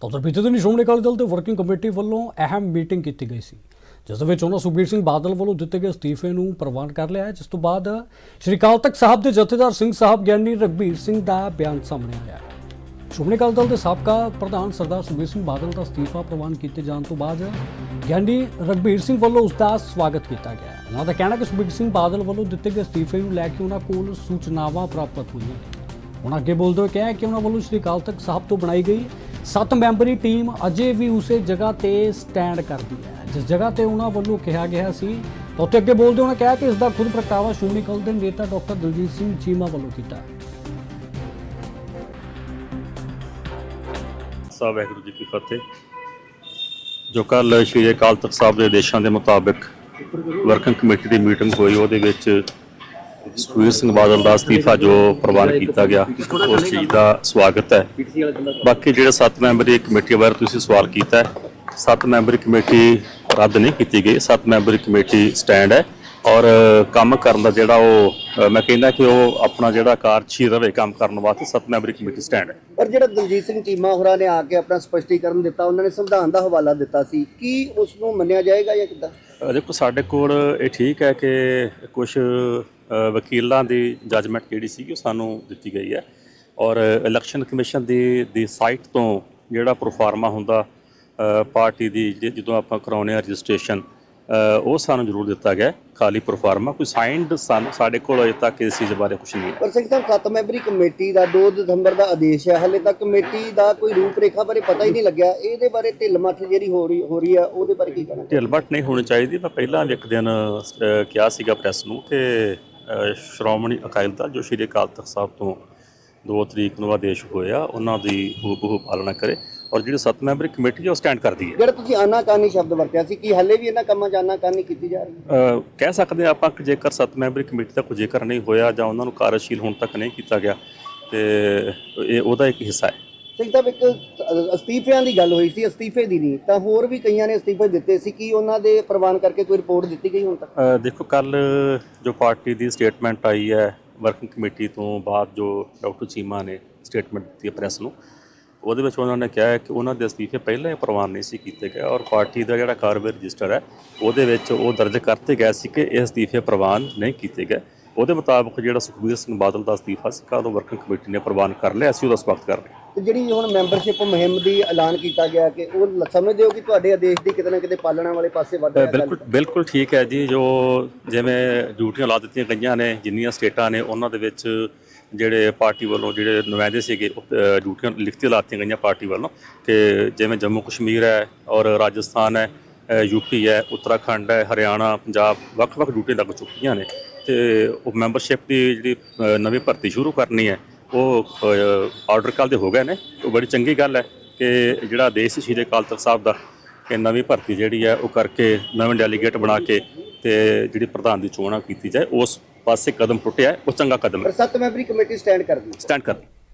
ਤਾਂ ਉਧਰ ਬੀਤੇ ਦਿਨ ਸ਼੍ਰੋਮਣੀ ਅਕਾਲੀ ਦਲ ਦੇ ਵਰਕਿੰਗ ਕਮੇਟੀ ਵੱਲੋਂ ਅਹਿਮ ਮੀਟਿੰਗ ਕੀਤੀ ਗਈ ਸੀ, ਜਿਸ ਦੇ ਵਿੱਚ ਉਹਨਾਂ ਸੁਖਬੀਰ ਸਿੰਘ ਬਾਦਲ ਵੱਲੋਂ ਦਿੱਤੇ ਗਏ ਅਸਤੀਫੇ ਨੂੰ ਪ੍ਰਵਾਨ ਕਰ ਲਿਆ ਜਿਸ ਤੋਂ ਬਾਅਦ ਸ਼੍ਰੀ ਅਕਾਲ ਤਖਤ ਸਾਹਿਬ ਦੇ ਜਥੇਦਾਰ ਸਿੰਘ ਸਾਹਿਬ ਗਿਆਨੀ ਰਘਬੀਰ ਸਿੰਘ ਦਾ ਬਿਆਨ ਸਾਹਮਣੇ ਆਇਆ। ਸ਼੍ਰੋਮਣੀ ਅਕਾਲੀ ਦਲ ਦੇ ਸਾਬਕਾ ਪ੍ਰਧਾਨ ਸਰਦਾਰ ਸੁਖਬੀਰ ਸਿੰਘ ਬਾਦਲ ਦਾ ਅਸਤੀਫਾ ਪ੍ਰਵਾਨ ਕੀਤੇ ਜਾਣ ਤੋਂ ਬਾਅਦ ਗਿਆਨੀ ਰਘਬੀਰ ਸਿੰਘ ਵੱਲੋਂ ਉਸ ਦਾ ਸਵਾਗਤ ਕੀਤਾ ਗਿਆ ਉਹਨਾਂ ਦਾ ਕਹਿਣਾ ਕਿ ਸੁਖਬੀਰ ਸਿੰਘ ਬਾਦਲ ਵੱਲੋਂ ਦਿੱਤੇ ਗਏ ਅਸਤੀਫੇ ਨੂੰ ਲੈ ਕੇ ਉਹਨਾਂ ਕੋਲ ਸੂਚਨਾਵਾਂ ਪ੍ਰਾਪਤ ਹੋਈਆਂ ਨੇ। ਉਹਨਾਂ ਅੱਗੇ ਬੋਲਦੇ ਹੋਏ ਕਿਹਾ ਕਿ ਉਹਨਾਂ ਵੱਲੋਂ ਸ਼੍ਰੀ ਅਕਾਲ ਤਖਤ ਸਾਹਿਬ ਤੋਂ ਬਣਾਈ ਗਈ ਸੱਤ ਮੈਂਬਰੀ ਟੀਮ ਅਜੇ ਵੀ ਉਸੇ ਜਗ੍ਹਾ ਤੇ ਸਟੈਂਡ ਕਰਦੀ ਹੈ। ਜਿਸ ਜਗ੍ਹਾ ਤੇ ਉਹਨਾਂ ਵੱਲੋਂ ਕਿਹਾ ਗਿਆ ਸੀ ਉੱਥੇ ਅੱਗੇ ਬੋਲਦੇ ਉਹਨਾਂ ਕਿਹਾ ਕਿ ਇਸ ਦਾ ਖੁਦ ਪ੍ਰਗਟਾਵਾ ਸ਼੍ਰੋਮਣੀ ਅਕਾਲੀ ਦੇ ਨੇਤਾ ਡਾਕਟਰ ਦਲਜੀਤ ਸਿੰਘ ਚੀਮਾ ਵੱਲੋਂ ਕੀਤਾ। ਸਾਹਿਬ, ਵਾਹਿਗੁਰੂ ਜੀ ਕੀ ਫਤਿਹ। ਜੋ ਕੱਲ ਸ਼੍ਰੀ ਅਕਾਲ ਤਖਤ ਸਾਹਿਬ ਦੇ ਆਦੇਸ਼ਾਂ ਦੇ ਮੁਤਾਬਕ ਵਰਕਿੰਗ ਕਮੇਟੀ ਦੀ ਮੀਟਿੰਗ ਹੋਈ, ਉਹਦੇ ਵਿੱਚ ਸੁਖਬੀਰ ਸਿੰਘ ਬਾਦਲ ਦਾ ਅਸਤੀਫਾ ਜੋ ਪ੍ਰਵਾਨ ਕੀਤਾ ਗਿਆ ਉਸ ਚੀਜ਼ ਦਾ ਸਵਾਗਤ ਹੈ। ਬਾਕੀ ਜਿਹੜੇ ਸੱਤ ਮੈਂਬਰੀ ਕਮੇਟੀ ਬਾਰੇ ਤੁਸੀਂ ਸਵਾਲ ਕੀਤਾ ਹੈ ਸੱਤ ਮੈਂਬਰੀ ਕਮੇਟੀ ਰੱਦ ਨਹੀਂ ਕੀਤੀ ਗਈ ਸੱਤ ਮੈਂਬਰੀ ਕਮੇਟੀ ਸਟੈਂਡ ਹੈ ਔਰ ਕੰਮ ਕਰਨ ਦਾ ਜਿਹੜਾ ਉਹ ਮੈਂ ਕਹਿੰਦਾ ਕਿ ਉਹ ਆਪਣਾ ਜਿਹੜਾ ਕਾਰਜਸ਼ੀਲ ਰਵੇ ਕੰਮ ਕਰਨ ਵਾਸਤੇ ਸੱਤ ਮੈਂਬਰੀ ਕਮੇਟੀ ਸਟੈਂਡ ਹੈ। ਪਰ ਜਿਹੜਾ ਦਲਜੀਤ ਸਿੰਘ ਚੀਮਾ ਹੋਰਾਂ ਨੇ ਆ ਕੇ ਆਪਣਾ ਸਪਸ਼ਟੀਕਰਨ ਦਿੱਤਾ ਉਹਨਾਂ ਨੇ ਸੰਵਿਧਾਨ ਦਾ ਹਵਾਲਾ ਦਿੱਤਾ ਸੀ ਕੀ ਉਸ ਨੂੰ ਮੰਨਿਆ ਜਾਏਗਾ ਜਾਂ ਕਿੱਦਾਂ? ਦੇਖੋ ਸਾਡੇ ਕੋਲ ਇਹ ਠੀਕ ਹੈ ਕਿ ਕੁਝ ਵਕੀਲਾਂ ਦੀ ਜੱਜਮੈਂਟ ਜਿਹੜੀ ਸੀ ਉਹ ਸਾਨੂੰ ਦਿੱਤੀ ਗਈ ਹੈ। ਔਰ ਇਲੈਕਸ਼ਨ ਕਮਿਸ਼ਨ ਦੀ ਦੀ ਸਾਈਟ ਤੋਂ ਜਿਹੜਾ ਪ੍ਰੋਫਾਰਮਾ ਹੁੰਦਾ ਪਾਰਟੀ ਦੀ ਜਦੋਂ ਆਪਾਂ ਕਰਾਉਨੇ ਆ ਰਜਿਸਟ੍ਰੇਸ਼ਨ ਉਹ ਸਾਨੂੰ ਜ਼ਰੂਰ ਦਿੱਤਾ ਗਿਆ ਖਾਲੀ ਪ੍ਰੋਫਾਰਮਾ ਕੋਈ ਸਾਈਨਡ ਸਾਨੂੰ ਸਾਡੇ ਕੋਲ ਅਜੇ ਤੱਕ ਇਸ ਚੀਜ਼ ਬਾਰੇ ਕੁਝ ਨਹੀਂ ਹੈ। ਪਰ ਸਿੰਘ ਸਾਹਿਬ ਸੱਤ ਮੈਂਬਰੀ ਕਮੇਟੀ ਦਾ 2 ਦਸੰਬਰ ਦਾ ਆਦੇਸ਼ ਹੈ। ਹਲੇ ਤੱਕ ਕਮੇਟੀ ਦਾ ਕੋਈ ਰੂਪ ਰੇਖਾ ਬਾਰੇ ਪਤਾ ਹੀ ਨਹੀਂ ਲੱਗਿਆ। ਇਹਦੇ ਬਾਰੇ ਢਿੱਲ ਮੱਠ ਜਿਹੜੀ ਹੋ ਰਹੀ ਹੋ ਰਹੀ ਆ ਉਹਦੇ ਬਾਰੇ ਕੀ ਕਹਿਣਾ ਢਿਲਬਟ ਨਹੀਂ ਹੋਣੀ ਚਾਹੀਦੀ। ਮੈਂ ਪਹਿਲਾਂ ਇੱਕ ਦਿਨ ਕਿਹਾ ਸੀਗਾ ਪ੍ਰੈਸ ਨੂੰ ਕਿ ਸ਼੍ਰੋਮਣੀ ਅਕਾਲੀ ਦਲ ਜੋ ਸ਼੍ਰੀ ਅਕਾਲ ਤਖਤ ਸਾਹਿਬ ਤੋਂ 2 ਤਰੀਕ ਨੂੰ ਆਦੇਸ਼ ਹੋਇਆ ਉਹਨਾਂ ਦੀ ਹੂਬਹੂ ਪਾਲਣਾ ਕਰੇ ਔਰ ਜਿਹੜੀ ਸੱਤ ਮੈਂਬਰੀ ਕਮੇਟੀ ਹੈ ਉਹ ਸਟੈਂਡ ਕਰਦੀ ਹੈ। ਜਿਹੜਾ ਤੁਸੀਂ ਆਨਾਕਾਨੀ ਸ਼ਬਦ ਵਰਤਿਆ ਸੀ ਕਿ ਹਲੇ ਵੀ ਇਹਨਾਂ ਕੰਮਾਂ 'ਚ ਆਨਾਕਾਨੀ ਕੀਤੀ ਜਾ ਰਹੀ ਹੈ? ਕਹਿ ਸਕਦੇ ਹਾਂ ਆਪਾਂ ਕਿ ਜੇਕਰ ਸੱਤ ਮੈਂਬਰੀ ਕਮੇਟੀ ਦਾ ਕੋਈ ਜ਼ਿਕਰ ਨਹੀਂ ਹੋਇਆ ਜਾਂ ਉਹਨਾਂ ਨੂੰ ਕਾਰਜਸ਼ੀਲ ਹੁਣ ਤੱਕ ਨਹੀਂ ਕੀਤਾ ਗਿਆ ਤੇ ਇਹ ਉਹਦਾ ਇੱਕ ਹਿੱਸਾ ਹੈ। ਸਿੰਘ ਸਾਹਿਬ ਇੱਕ ਅ- ਅਸਤੀਫਿਆਂ ਦੀ ਗੱਲ ਹੋਈ ਸੀ ਅਸਤੀਫੇ ਦੀ ਨਹੀਂ। ਤਾਂ ਹੋਰ ਵੀ ਕਈਆਂ ਨੇ ਅਸਤੀਫੇ ਦਿੱਤੇ ਸੀ ਕਿ ਉਹਨਾਂ ਦੇ ਪ੍ਰਵਾਨ ਕਰਕੇ ਕੋਈ ਰਿਪੋਰਟ ਦਿੱਤੀ ਗਈ ਹੁਣ ਤੱਕ? ਅ, ਦੇਖੋ ਕੱਲ ਜੋ ਪਾਰਟੀ ਦੀ ਸਟੇਟਮੈਂਟ ਆਈ ਹੈ ਵਰਕਿੰਗ ਕਮੇਟੀ ਤੋਂ ਬਾਅਦ ਜੋ ਡਾਕਟਰ ਚੀਮਾ ਨੇ ਸਟੇਟਮੈਂਟ ਦਿੱਤੀ ਹੈ ਪ੍ਰੈਸ ਨੂੰ ਉਹਦੇ ਵਿੱਚ ਉਹਨਾਂ ਨੇ ਕਿਹਾ ਹੈ ਕਿ ਉਹਨਾਂ ਦੇ ਅਸਤੀਫੇ ਪਹਿਲਾਂ ਹੀ ਪ੍ਰਵਾਨ ਨਹੀਂ ਸੀ ਕੀਤੇ ਗਏ ਔਰ ਪਾਰਟੀ ਦਾ ਜਿਹੜਾ ਕਾਰਵਾਈ ਰਜਿਸਟਰ ਹੈ ਉਹਦੇ ਵਿੱਚ ਉਹ ਦਰਜ ਕਰਤੇ ਗਏ ਸੀ ਕਿ ਇਹ ਅਸਤੀਫੇ ਪ੍ਰਵਾਨ ਨਹੀਂ ਕੀਤੇ ਗਏ। ਉਹਦੇ ਮੁਤਾਬਕ ਜਿਹੜਾ ਸੁਖਬੀਰ ਸਿੰਘ ਬਾਦਲ ਦਾ ਅਸਤੀਫਾ ਸੀ ਉਹ ਵਰਕਿੰਗ ਕਮੇਟੀ ਨੇ ਪ੍ਰਵਾਨ ਕਰ ਲਿਆ ਅਸੀਂ ਉਹਦਾ ਸਵਾਗਤ ਕਰ ਰਹੇ ਹਾਂ। ਤੇ ਜਿਹੜੀ ਹੁਣ ਮੈਂਬਰਸ਼ਿਪ ਮੁਹਿੰਮ ਦੀ ਐਲਾਨ ਕੀਤਾ ਗਿਆ ਕਿ ਉਹ ਲ- ਸਮਝਦੇ ਹੋ ਕਿ ਤੁਹਾਡੇ ਆਦੇਸ਼ ਦੀ ਕਿਤੇ ਨਾ ਕਿਤੇ ਪਾਲਣਾ ਵਾਲੇ ਪਾਸੇ ਵੱਧ ਰਿਹਾ ਬਿਲਕੁਲ ਬਿਲਕੁਲ ਠੀਕ ਹੈ ਜੀ ਜੋ ਜਿਵੇਂ ਡਿਊਟੀਆਂ ਲਾ ਦਿੱਤੀਆਂ ਗਈਆਂ ਨੇ ਜਿੰਨੀਆਂ ਸਟੇਟਾਂ ਨੇ ਉਹਨਾਂ ਦੇ ਵਿੱਚ ਜਿਹੜੇ ਪਾਰਟੀ ਵੱਲੋਂ ਜਿਹੜੇ ਨੁਮਾਇੰਦੇ ਸੀਗੇ ਉਹ, ਅ, ਡਿਊਟੀਆਂ ਲਿਖਤੀ ਲਾਤੀਆਂ ਗਈਆਂ ਪਾਰਟੀ ਵੱਲੋਂ। ਕਿ ਜਿਵੇਂ ਜੰਮੂ ਕਸ਼ਮੀਰ ਹੈ ਔਰ ਰਾਜਸਥਾਨ ਹੈ ਯੂਪੀ ਹੈ ਉੱਤਰਾਖੰਡ ਹੈ ਹਰਿਆਣਾ ਪੰਜਾਬ ਵੱਖ-ਵੱਖ ਡਿਊਟੀਆਂ ਲੱਗ ਚੁੱਕੀਆਂ ਨੇ। ਤੇ ਉਹ ਮੈਂਬਰਸ਼ਿਪ ਦੀ ਜਿਹੜੀ ਅ, ਨਵੀਂ ਭਰਤੀ ਸ਼ੁਰੂ ਕਰਨੀ ਹੈ ਉਹ ਆਰਡਰ ਕੱਲ੍ਹ ਦੇ ਹੋ ਗਏ ਨੇ। ਉਹ ਬੜੀ ਚੰਗੀ ਗੱਲ ਹੈ ਕਿ ਜਿਹੜਾ ਦੇਸ਼ ਸ਼੍ਰੀ ਅਕਾਲ ਤਖਤ ਸਾਹਿਬ ਦਾ ਕਿ ਨਵੀਂ ਭਰਤੀ ਜਿਹੜੀ ਹੈ ਉਹ ਕਰਕੇ ਨਵੇਂ ਡੈਲੀਗੇਟ ਬਣਾ ਕੇ ਤੇ ਜਿਹੜੀ ਪ੍ਰਧਾਨ ਦੀ ਚੋਣ ਆ ਕੀਤੀ ਜਾਏ ਉਸ ਪਾਸੇ ਕਦਮ ਟੁੱਟਿਆ ਹੈ, ਉਹ ਚੰਗਾ ਕਦਮ ਪਰ ਹੈ ਸੱਤ ਮੈਂਬਰੀ ਕਮੇਟੀ ਸਟੈਂਡ ਕਰਦੀ ਹੈ। ਸਟੈਂਡ ਕਰ